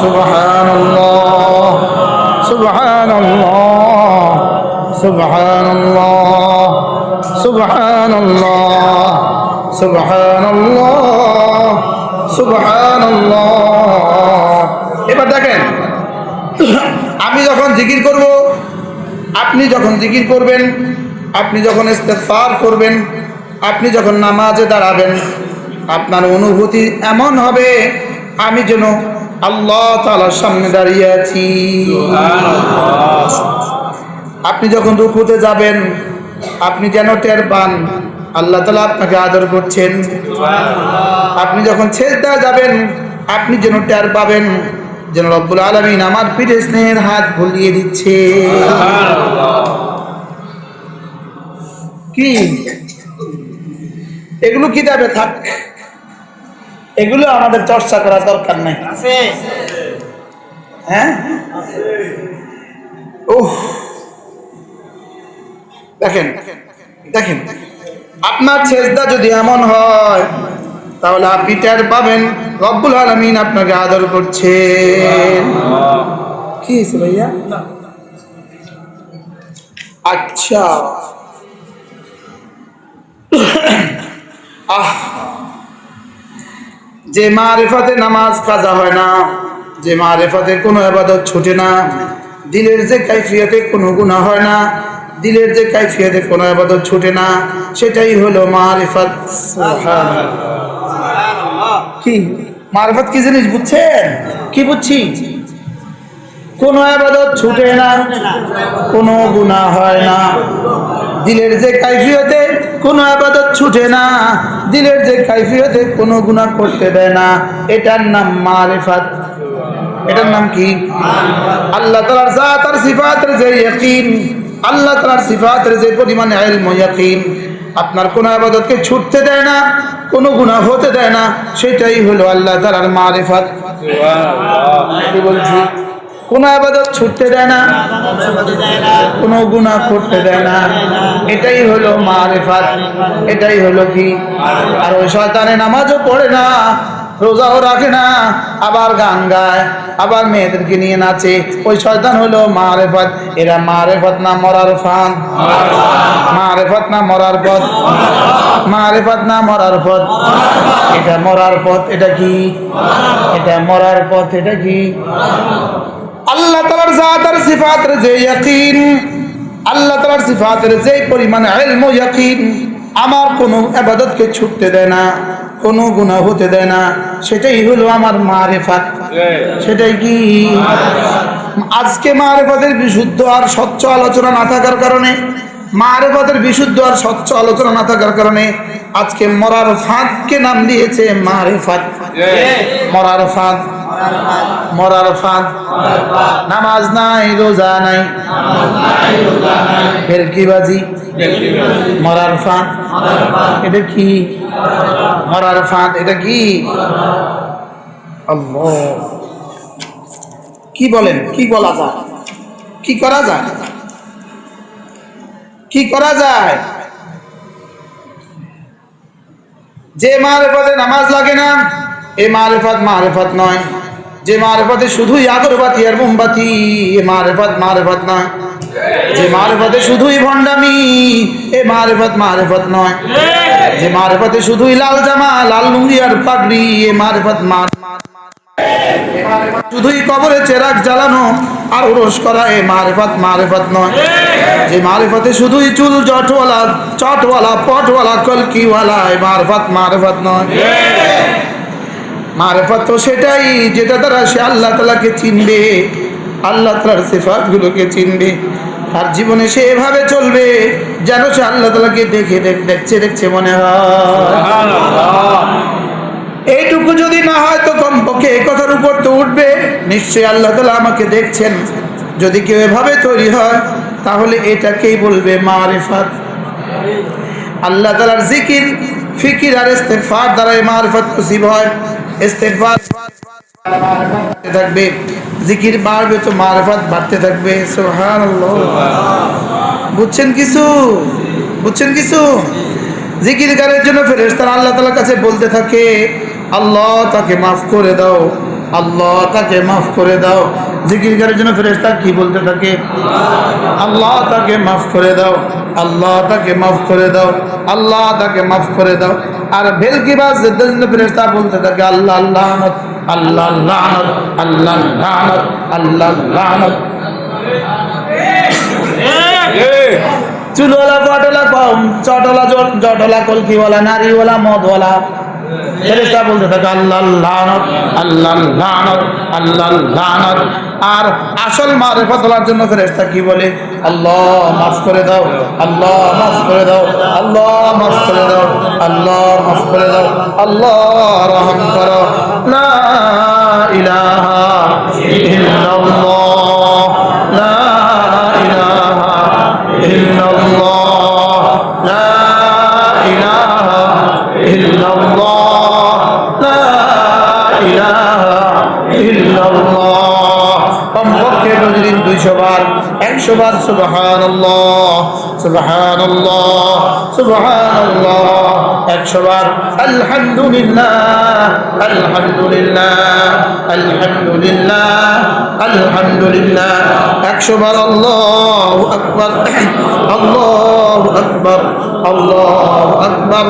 সুবহান সুবহান সুবহান সুবহান সুবহান সুবহান এবার দেখেন, আমি যখন জিকির করব, আপনি যখন জিকির করবেন, আপনি যখন ইস্তেফার করবেন, আপনি যখন নামাজে দাঁড়াবেন, আপনার অনুভূতি এমন হবে, আমি যেন আল্লাহ তাআলার সামনে দাঁড়িয়ে আছি। আপনি যখন রুকুতে যাবেন, আপনি যেন টের পান, আল্লাহ তালা আপনাকে আদর করছেন। আপনি যখন ছেজদা যাবেন, আপনি যেন টের পাবেন, যেন রব্বুল আলমিন আমার পিঠে স্নেহের হাত ভুলিয়ে দিচ্ছে। কি? এগুলো কি কিতাবে থাক। এগুলো আমাদের চর্চা করা দরকার নাই। হ্যাঁ? ওহ দেখেন দেখেন আপনার ছেজদা যদি এমন হয় তাহলে আপনি টের পাবেন রব্বুল আলমিন আপনাকে আদর করছেন কি হয়েছে ভাইয়া? আচ্ছা। আহ। যে মারেফাতে নামাজ কাজা হয় না যে মারেফাতে কোনো আবাদত ছুটে না দিলের যে কাইফিয়াতে কোনো গুণা হয় না দিলের যে কাইফিয়াতে কোনো আবাদত ছুটে না সেটাই হলো মা মারেফাত কি? মারেফাত কি জিনিস বুঝছেন? কি বুঝছি? কোনো আবাদত ছুটে না কোনো গুণা হয় না। দিলের যে কাইফিয়তে কোনো আবাদত ছুটে না। দিলের যে কাইফিয়তে কোনো গুণা করতে দেয় না। এটার নাম মারেফাত। এটার নাম কি? আল্লাহ তালার জাত আর সিফাতের যে ইয়াকিন। আল্লাহ তালার সিফাতের যে পরিমাণে ইলম ও আপনার কোন আবাদতকে ছুটতে দেয় না কোনো গুণা হতে দেয় না। সেটাই হলো আল্লাহ তালার মারেফাত। বলছি? কোন আবাদত ছুটতে দেয় না, কোনো গুণা করতে দেয় না। এটাই হলো মারেফাত, এটাই হলো কি? আর ওই শয়তানে নামাজও পড়ে না, রোজাও রাখে না, আবার গান গায়, আবার মেয়েদেরকে নিয়ে নাচে। ওই শয়তান হলো মারেফত, এরা মারেফত না মরার ফান মারেফত না মরার পথ। মারেফত না মরার পথ। এটা মরার পথ, এটা কি? এটা মরার পথ, এটা কি? আল্লাহ তালার জাতার সিফাতের যে ইয়াকিন আল্লাহ তালার সিফাতের যে পরিমাণ ইলম ও ইয়াকিন আমার কোনো আবাদতকে ছুটতে দেয় না কোনো গুনাহ হতে দেয় না। সেটাই হলো আমার মারেফাত। সেটাই কি? আজকে মারেফাতের বিশুদ্ধ আর স্বচ্ছ আলোচনা না থাকার কারণে মারেফাতের বিশুদ্ধ আর স্বচ্ছ আলোচনা না থাকার কারণে আজকে মরার ফাঁদকে নাম দিয়েছে মারেফাত। মরার ফাঁদ। মরার ফাঁদ। নামাজ নাই, রোজা নাই। ফেরকিবাজি মরার ফাঁদ। এটা কি? মরার ফাঁদ, এটা কি? কি বলেন? কি বলা যায়? কি করা যায়? কি করা যায়? যে মারেফতে নামাজ লাগে না, এ মারেফত মারেফত নয়। যে মারেফতে শুধুই আগরবাতি আর মোমবাতি, এ মারেফত নয়। যে মারেফতে শুধুই ভণ্ডামি, এ মারেফত মারেফত নয়। যে মারেফতে শুধুই লাল জামা, লাল লুঙ্গি আর পাগড়ি, এ মারেফত, মার মার মার শুধুই কবরে চেরাক জ্বালানো, আর উরস করা এ মারেফত মারেফত নয়। যে মারেফতে শুধুই চুল জটওয়ালা, চটওয়ালা, পটওয়ালা, কলকিওয়ালা, এ মারেফত মারেফত নয়। মারেফত তো সেটাই যেটা দ্বারা সে আল্লাহ তালাকে চিনবে আল্লাহ তালার সিফাত গুলোকে চিনবে তার জীবনে সে এভাবে চলবে যেন সে আল্লাহ তালাকে দেখে দেখ- দেখছে দেখছে মনে হয়। এইটুকু যদি না হয় তো কমপক্ষে এই কথার উপর তো উঠবে। নিশ্চয়ই আল্লাহ তালা আমাকে দেখছেন। যদি কেউ এভাবে তৈরি হয় তাহলে এটাকেই বলবে মারেফাত। আল্লাহ তালার জিকির ফিকির আর দ্বারা এই মারেফাত নসিব হয়। ইস্তেগফার থাকবে, জিকির বাড়বে, তো মারফাত বাড়তে থাকবে। সুবহানাল্লাহ। বুঝছেন কিছু? বুঝছেন কিছু? জিকির গানের জন্য ফেরেশতারা আল্লাহ তাআলার কাছে বলতে থাকে, আল্লাহ তাকে মাফ করে দাও, আল্লাহ তাকে মাফ করে দাও। জিকির জন্য ফেরেস্তা কি বলতে থাকে? আল্লাহ তাকে মাফ করে দাও, আল্লাহ তাকে মাফ করে দাও, আল্লাহ তাকে মাফ করে দাও। আর ভেলকি বাস জন্য ফেরেস্তা বলতে থাকে, আল্লাহ আল্লাহ আল্লাহ আল্লাহ আল্লাহ চুলওয়ালা পটলা কম চটলা জট- জটলা কলকিওয়ালা, নারীওয়ালা, মদওয়ালা। ফেরেশতা বলতে থাকে আল্লাহ লানত আল্লাহ লানত আল্লাহ লানত। আর আসল মারেফতলার জন্য ফেরেশতা কি বলে? আল্লাহ মাফ করে দাও, আল্লাহ মাফ করে দাও, আল্লাহ মাফ করে দাও, আল্লাহ মাফ করে দাও আল্লাহ রহম করো। লা ইলাহা ইল্লাল্লাহ। দুইশো বার, একশো বার সুবহানাল্লাহ সুবহানাল্লাহ সুবহানাল্লাহ, একশো বার, আলহামদুলিল্লাহ আলহামদুলিল্লাহ আলহামদুলিল্লাহ আলহামদুলিল্লাহ, একশো বার, আল্লাহ আকবর আল্লাহ আকবর আল্লাহ আকবর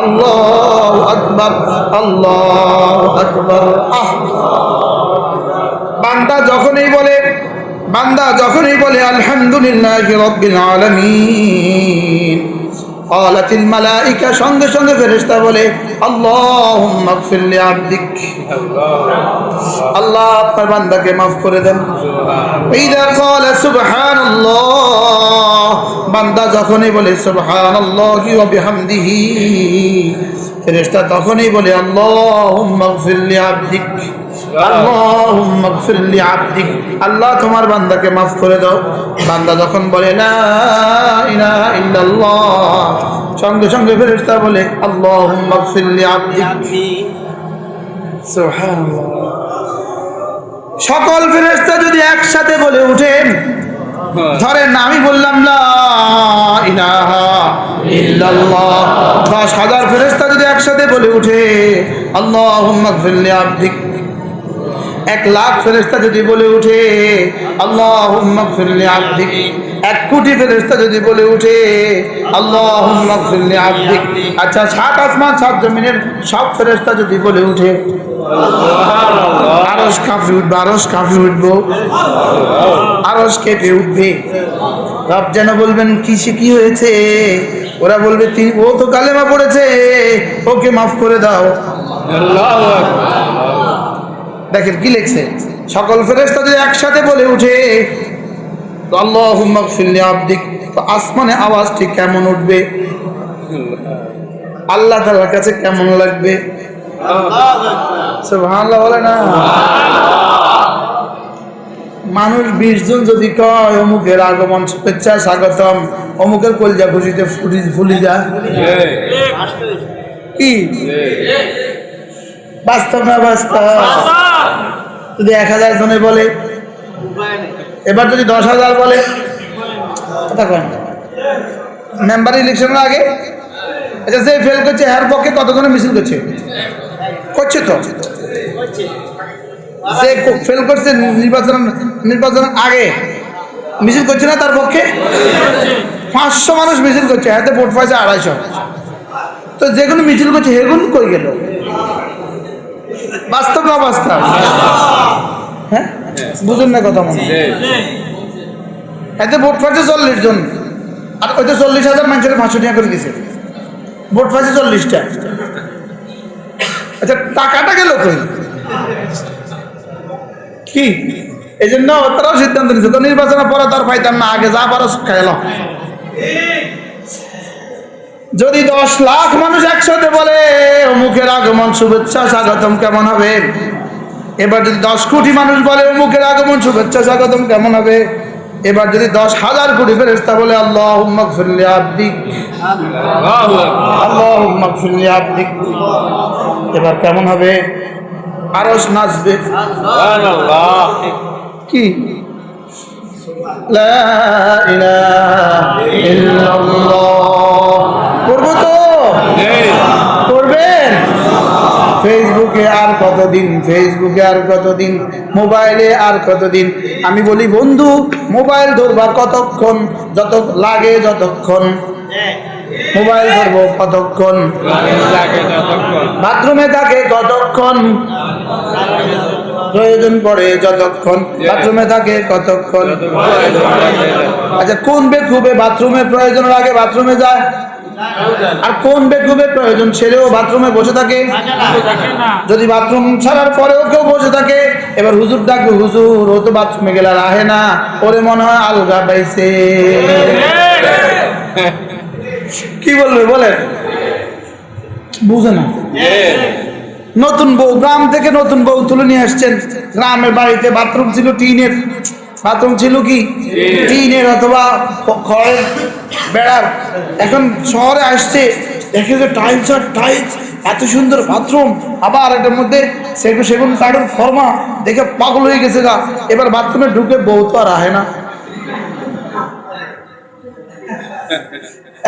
আল্লাহ আকবর আল্লাহ আকবর। আহ! বান্দা যখনই বলে বান্দা যখনই বলে, আলহামদুলিল্লাহ রব্বিল আলামিন ক্বালাতিল মালাইকা সঙ্গে সঙ্গে ফেরেশতা বলে, আল্লাহুম্মা গফির লি আবদিক। আল্লাহ আপনার বান্দাকে মাফ করে দেন। ইদা ক্বালা সুবহানাল্লাহ। বান্দা যখনই বলে, সুবহানাল্লাহি ওয়া বিহামদিহি, ফেরেশতা তখনই বলে, আল্লাহুম্মা গফির লি আবদিক। আল্লাহ, তোমার বান্দাকে maaf করে দাও। বান্দা যখন বলে ইল্লাল্লাহ সঙ্গে সঙ্গে ফেরেশতা বলে, আল্লাহুম্মা ইগফির লি আবদিক। সুবহানাল্লাহ। সকল ফেরেশতা যদি একসাথে বলে উঠেন ধরেন আমি বললাম ইল্লাল্লাহ দশ হাজার ফেরেশতা যদি একসাথে বলে উঠে গফিরলি আবদিক। এক লাখ ফেরেস্তা যদি বলে উঠে, আল্লাহুম্মা গফিরলি আবদিক। এক কোটি ফেরেশতা যদি বলে উঠে, আল্লাহুম্মা গফিরলি আবদিক। আচ্ছা সাত আসমান, সাত জমিনের সব ফেরেশতা যদি বলে উঠে আরস কাঁপে উঠবো আরস কাঁপে উঠবো। আরস কেঁপে উঠবে। রব যেন বলবেন, কিসে কি হয়েছে? ওরা বলবে তিনি ও তো কালেমা পড়েছে। ওকে মাফ করে দাও। দেখেন কি লেখছে? সকল ফেরেশতা যদি একসাথে বলে উঠে আসমানে আওয়াজটি কেমন উঠবে? আল্লাহ তাআলার কাছে কেমন লাগবে? বলে না? মানুষ বিশ জন যদি কয় অমুকের আগমন শুভেচ্ছা স্বাগতম অমুকের কলজা খুশিতে ফুলি ফুলি যা। কি? বাস্তব না বাস্তব। যদি এক হাজার জনে বলে, এবার যদি দশ হাজার বলে মেম্বার ইলেকশনের আগে আচ্ছা যে ফেল করছে হ্যার পক্ষে কতজনে মিছিল করছে? করছে তো। যে ফেল করছে নির্বাচন, নির্বাচনের আগে, মিছিল করছে না তার পক্ষে? পাঁচশো মানুষ মিছিল করছে, হাতে ভোট পাইছে আড়াইশো। তো যে কোনো মিছিল করছে, হেগুন কই গেল? বাস্তব না বাস্তব? হ্যাঁ? বুঝুন না কথা মনে। এতে ভোট পাইছে চল্লিশ জন। আর ওই তো চল্লিশ হাজার মানুষের পাঁচশো টাকা করে দিছে। ভোট পাইছে চল্লিশটা। আচ্ছা টাকাটা গেল কই? কি? এই জন্য তারাও সিদ্ধান্ত নিচ্ছে তো নির্বাচনের পরে তার পাইতাম না আগে যা পারো খাইল যদি দশ লাখ মানুষ একসাথে বলে অমুকের আগমন শুভেচ্ছা স্বাগতম কেমন হবে? এবার যদি দশ কোটি মানুষ বলে অমুকের আগমন শুভেচ্ছা স্বাগতম কেমন হবে? এবার যদি দশ হাজার কোটি ফেরেস্তা বলে আল্লাহ আব্দিক। আল্লাহ আব্দিক। এবার কেমন হবে? আরস নাচবে। কি? লা ইলাহা ইল্লাল্লাহ। করব তো। করবেন? ফেসবুকে আর কতদিন? ফেসবুকে আর কতদিন? মোবাইলে আর কতদিন? আমি বলি বন্ধু মোবাইল ধরবা কতক্ষণ? যত লাগে যতক্ষণ। মোবাইল ধরবো কতক্ষণ? বাথরুমে থাকে কতক্ষণ? প্রয়োজন পড়ে যতক্ষণ। বাথরুমে থাকে কতক্ষণ? আচ্ছা কোন বেকুবে বাথরুমে প্রয়োজন লাগে বাথরুমে যায়। আর কোন বেকুবে প্রয়োজন? ছেড়েও বাথরুমে বসে থাকে। যদি বাথরুম ছাড়ার পরেও কেউ বসে থাকে, এবার হুজুর ডাকবে, হুজুর, ও তো বাথরুমে গেলে আর আহে না। ওরে মনে হয় আলগা পাইছে। কি বলবে বলে বুঝে না। নতুন বউ, গ্রাম থেকে নতুন বউ তুলে নিয়ে আসছেন। গ্রামের বাড়িতে বাথরুম ছিল টিনের। বাথরুম ছিল কি? টিনের অথবা খড়ের বেড়ার। এখন শহরে আসছে, দেখে যে টাইলস আর টাইলস এত সুন্দর বাথরুম। আবার এটার মধ্যে সেগুন সেগুন কাঠের ফর্মা, দেখে পাগল হয়ে গেছে গা। এবার বাথরুমে ঢুকে বউ তো আর আহে না।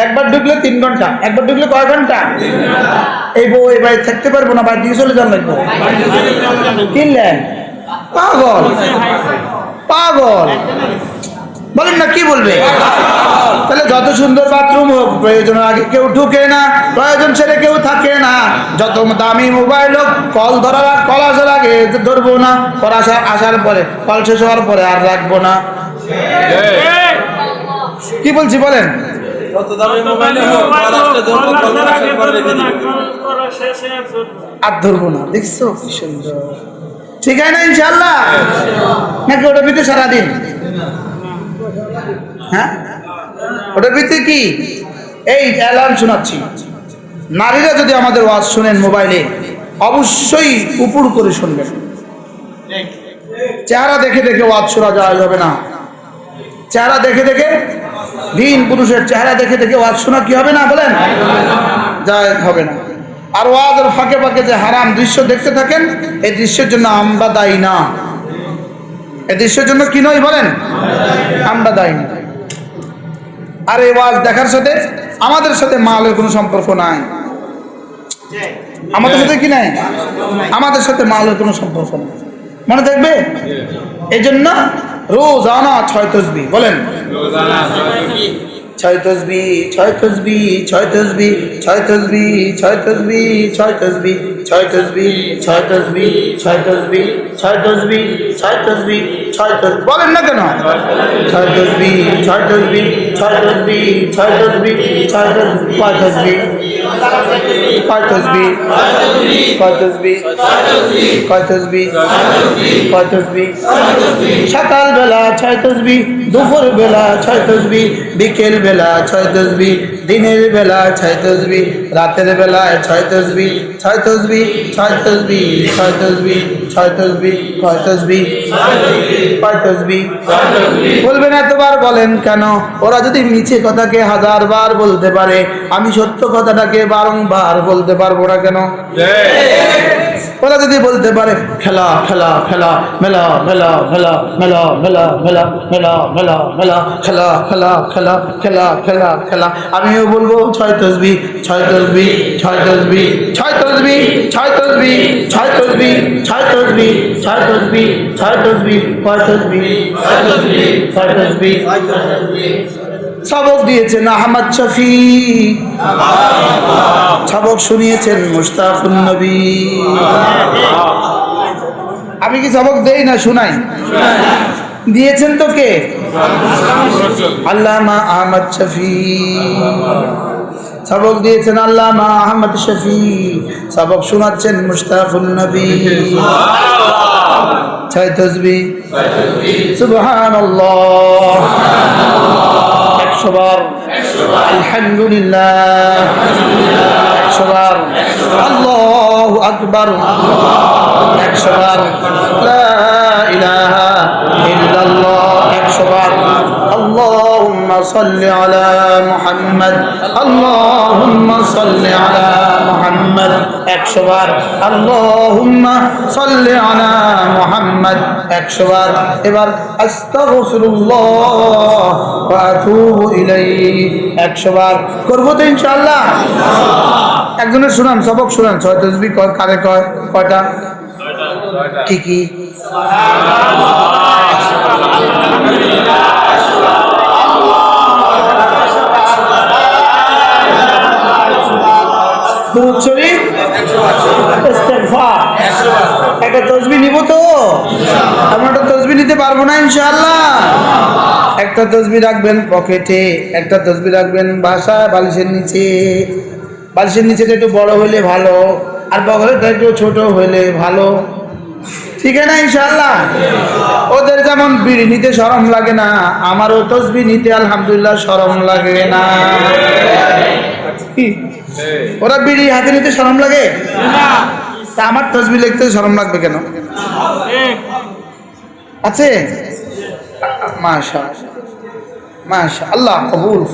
একবার ঢুকলে তিন ঘণ্টা, একবার ঢুকলে কয় ঘণ্টা? এই বউ এই বাড়ি থাকতে পারব না, বাড়ি দিয়ে চলে যান লাগবে। কিনলেন? পাগল। পাগল। বলেন না কি বলবে? তাহলে যত সুন্দর বাথরুম হোক প্রয়োজন আগে কেউ ঢুকে না প্রয়োজন ছেড়ে কেউ থাকে না। যত দামি মোবাইল হোক কল ধরার কল আসার আগে ধরবো না। কল আসার আসার পরে কল শেষ হওয়ার পরে আর রাখব না। কি বলছি বলেন? আর ধরবো না। দেখছ কি সুন্দর? ঠিক আছে না ইনশাল্লাহ নাকি ওটা ভিতরে সারাদিন? হ্যাঁ? ওটার ভিতরে কি? এই অ্যালার্ম শোনাচ্ছি। নারীরা যদি আমাদের ওয়াজ শোনেন মোবাইলে অবশ্যই উপর করে শুনবেন। চেহারা দেখে দেখে ওয়াজ শোনা যাওয়া যাবে না। চেহারা দেখে দেখে দিন পুরুষের চেহারা দেখে দেখে ওয়াজ শোনা কি হবে না, বলেন? যায়, হবে না। আর ওয়াজের ফাঁকে ফাঁকে যে হারাম দৃশ্য দেখতে থাকেন, এই দৃশ্যের জন্য আমরা দায়ী না। এই দৃশ্যের জন্য কি নয় বলেন? আমরা দায়ী না। আর এই ওয়াজ দেখার সাথে আমাদের সাথে মালের কোনো সম্পর্ক নাই। আমাদের সাথে কি নাই? আমাদের সাথে মালের কোনো সম্পর্ক নাই। মনে থাকবে? এই জন্য রোজ আনা ছয় তসবি, বলেন। ছয় তসবি ছয় তসবি ছয় তসবি ছয় তসবি ছয় তসবি ছয় তসবি ছয় তসবি ছয় তসবি ছয় তসবি ছয় তসবি ছয় তসবি ছয় তসবি বলেন না কেন ছয় তসবি ছয় তসবি ছয় তসবি ছয় তসবি ছয় তসবি পাঁচ তসবি সকাল বেলা ছয় তসবি দুপুর বেলা ছয় তসবি বিকেল বেলা ছয় তসবি দিনের বেলা ছয় তসবি রাতের বেলায় ছয় তসবি ছয় তসবি ছয় তসবি ছয় তসবি ছয় তসবি ছয় তসবি ছয় তসবি বলবেন এতবার বলেন কেন ওরা যদি মিছে কথাকে হাজার বার বলতে পারে আমি সত্য কথাটাকে বারংবার বলতে পারব না কেন ওরা যদি বলতে পারে খেলা খেলা খেলা মেলা মেলা মেলা মেলা মেলা মেলা মেলা মেলা মেলা খেলা খেলা খেলা খেলা খেলা খেলা আমিও বলব ছয় তসবি ছয় তসবি ছয় তসবি ছয় তসবি ছয় তসবি ছয় তসবি ছয় তসবি ছয় তসবি ছয় তসবি ছয় তসবি ছয় তসবি ছয় তসবি সবক দিয়েছেন আহমদ শফি। সবক শুনিয়েছেন মুস্তাফুন নবী। আমি কি সবক দেই না শুনাই? দিয়েছেন তো কে? আল্লামা আহমদ শফি। সবক দিয়েছেন আল্লামা আহমদ শফি। সবক শোনাচ্ছেন মুস্তাফুল নবী। ছয় তসবি। সুবহানাল্লাহ। আলহামদুলিল্লাহ। একশোবার। আল্লাহ আকবর। একশোবার। ইলাহা একশো বার صل على محمد اللهم صل على محمد একশো বার اللهم صل على محمد একশো বার এবার আস্তাগফিরুল্লাহ ওয়া আতুবু ইলাইহি একশো বার করবো তো ইনশাআল্লাহ একজনের শুনান সবক শুনান ছয় তসবি কয় কারে কয় কয়টা কি কি দুরূদ একটা তসবি নিব তো? আমরা একটা তসবি নিতে পারব না, ইনশাআল্লাহ। একটা তসবি রাখবেন পকেটে, একটা তসবি রাখবেন বাসায়, বালিশের নিচে। বালিশের নিচেটা একটু বড় হলে ভালো, আর পকেটটা একটু ছোট হলে ভালো। ঠিক আছে না, ইনশাআল্লাহ? ওদের যেমন বিড়ি নিতে সরম লাগে না, আমারও তসবি নিতে আলহামদুলিল্লাহ সরম লাগে না? ওরা বিড়ি হাতে নিতে সরম লাগে? তা আমার তসবি লিখতে সরম লাগবে কেন? আছে? মাশা মাশা আল্লাহ কবুল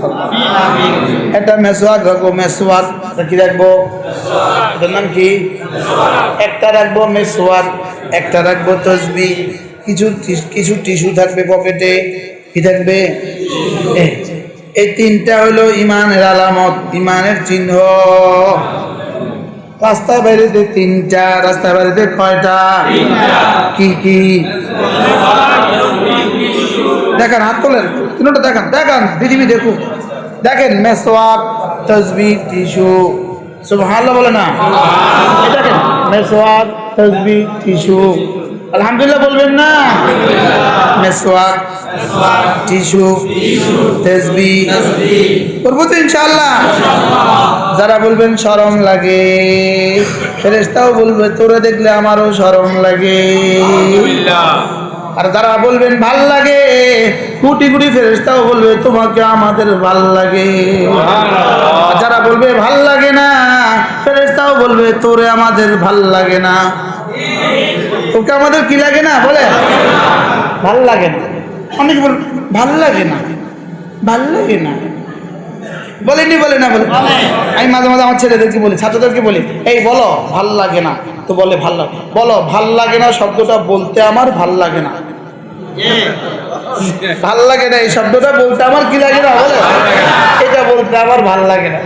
এটা মেসওয়াক রাখব কি রাখব? এটার নাম কি? একটা রাখব একটা রাখব তসবি। কিছু টিস- কিছু টিস্যু থাকবে পকেটে। কি থাকবে? এই, তিনটা হলো ইমানের আলামত ইমানের চিহ্ন। রাস্তার বাইরেতে তিনটা রাস্তার বাইরেতে কয়টা? কি কি? দেখেন হাত তোলেন তিনটা দেখান দেখান পৃথিবী দেখুন। দেখেন মেসওয়াক তসবি টিসু সব সুবহানাল্লাহ বলে না? দেখেন মেসওয়াক তসবি টিস্যু। আলহামদুলিল্লাহ বলবেন না। মেসওয়াক টিস্যু তসবি করব তো ইনশাআল্লাহ। যারা বলবেন শরম লাগে ফেরেশতাও বলবে তোরে দেখলে আমারও শরম লাগে। আর যারা বলবেন ভালো লাগে কুটি কুটি ফেরেশতাও বলবে তোমাকে আমাদের ভালো লাগে। যারা বলবে ভালো লাগে না ফেরেশতাও বলবে তোরে আমাদের ভালো লাগে না। তোকে আমাদের কি লাগে না বলে ভালো লাগে না অনেকে বল ভালো লাগে না ভালো লাগে না বলেনি বলে না বলে আমি মাঝে মাঝে আমার ছেলেদেরকে বলি ছাত্রদেরকে বলি এই বলো ভালো লাগে না তো বলে ভালো লাগে বলো ভালো লাগে না শব্দটা বলতে আমার ভালো লাগে না ভালো লাগে না এই শব্দটা বলতে আমার কি লাগে না বলে এটা বলতে আমার ভালো লাগে না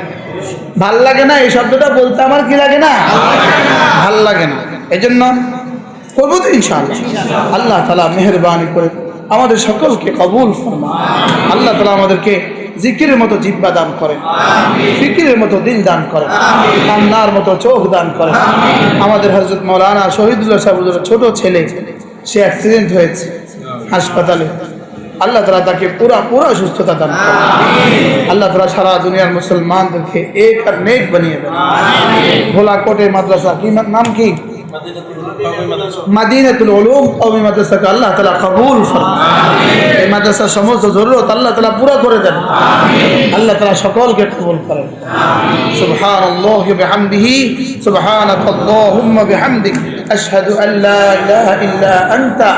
ভালো লাগে না এই শব্দটা বলতে আমার কি লাগে না ভালো লাগে না এই জন্য করব তো ইনশাআল্লাহ। আল্লাহ তালা মেহরবানি করে আমাদের সকলকে কবুল ফরমা আল্লাহ তালা আমাদেরকে জিকিরের মতো জিব্বা দান করেন, ফিকিরের মতো দিন দান করেন, কান্নার মতো চোখ দান করেন। আমাদের হজরত মৌলানা শহীদুল্লাহ সাহেবুল্লাহ ছোট ছেলে, সে অ্যাক্সিডেন্ট হয়েছে হাসপাতালে। আল্লাহ তালা তাকে পুরা পুরা সুস্থতা দান করেন। আল্লাহ তালা সারা দুনিয়ার মুসলমানদেরকে এক আর নেক বানিয়ে দেন। ভোলা কোটে মাদ্রাসা, কি নাম কি? মাদিনাতুল উলুম কওমি মাদ্রাসাকে আল্লাহ তাআলা কবুল ফরমান এই মাদ্রাসার সমস্ত জরুরত আল্লাহ তাআলা পুরো করে দেন। আল্লাহ তাআলা সকলকে কবুল করেন। সুবহানাল্লাহি বিহামদিহি সুবহানাকাল্লাহুম্মা বিহামদিক আশহাদু আন লা ইলাহা ইল্লা আনতা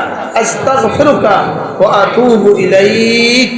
আস্তাগফিরুকা ওয়া আতুবু ইলাইক।